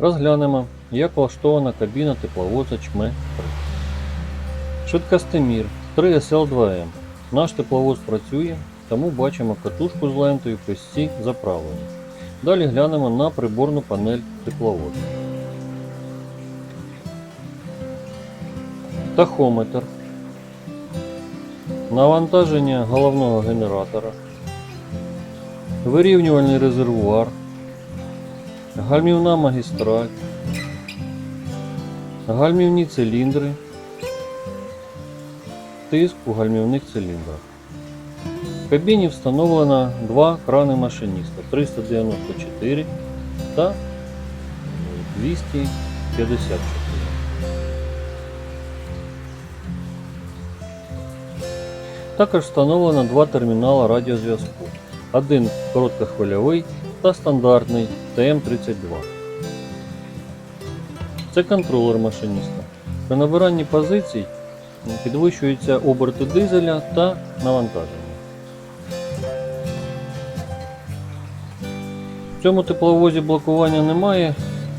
Розглянемо, як влаштована кабіна тепловоза ЧМЕ 3. Швидкостимір 3SL2M. Наш тепловоз працює, тому бачимо катушку з лентою писці заправлені. Далі глянемо на приборну панель тепловоза. Тахометр. Навантаження головного генератора. Вирівнювальний резервуар. Гальмівна магістраль. Гальмівні циліндри. Тиск у гальмівних циліндрах. В кабіні встановлено два крани машиніста 394 та 254. Також встановлено два термінали радіозв'язку. Один короткохвильовий та стандартний ТМ32. Це контролер машиніста. При набиранні позицій підвищуються оберти дизеля та навантаження. В цьому тепловозі блокування немає,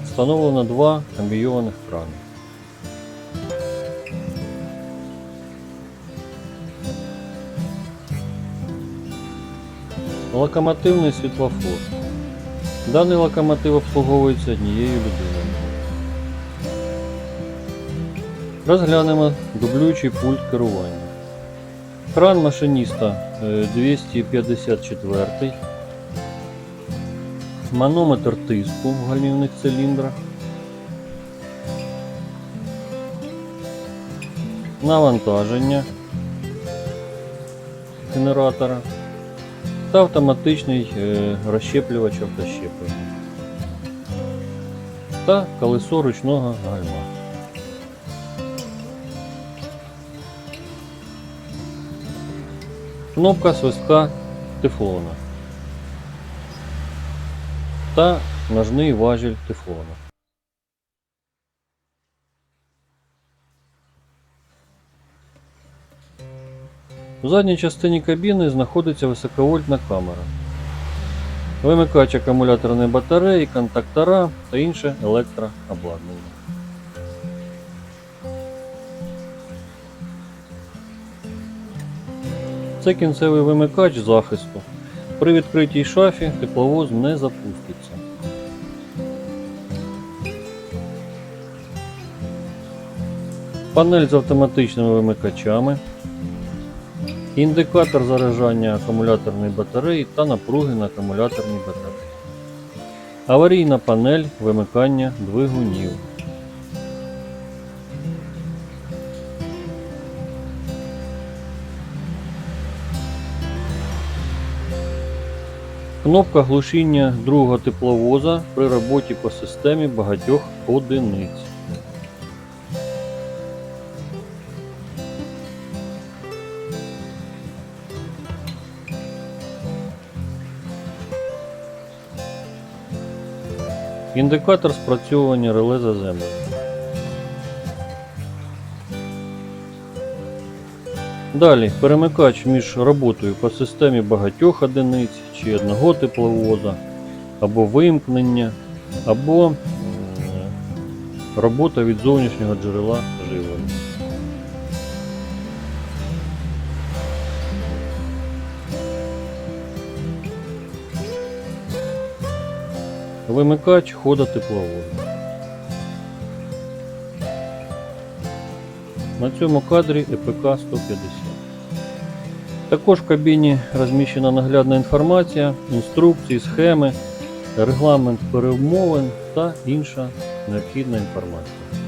встановлено два комбійованих крани. Локомотивний світлофор. Даний локомотив обслуговується однією людиною. Розглянемо дублюючий пульт керування. Кран машиніста е, 254. Манометр тиску в гальмівних циліндрах. Навантаження генератора та автоматичний е, розщеплювач автощеплення та колесо ручного гальма. Кнопка свистка тефлона та ножний важіль тефлона. У задній частині кабіни знаходиться високовольтна камера, вимикач акумуляторної батареї, контактора та інше електрообладнання. Це кінцевий вимикач захисту. При відкритій шафі тепловоз не запуститься. Панель з автоматичними вимикачами, індикатор заряджання акумуляторної батареї та напруги на акумуляторній батареї. Аварійна панель вимикання двигунів. Кнопка глушіння другого тепловоза при роботі по системі багатьох одиниць. Індикатор спрацьовування реле заземлення. Далі перемикач між роботою по системі багатьох одиниць чи одного тепловоза, або вимкнення, або робота від зовнішнього джерела живлення. Вимикач хода тепловоду. На цьому кадрі ЕПК 150. Також в кабіні розміщена наглядна інформація, інструкції, схеми, регламент перемовин та інша необхідна інформація.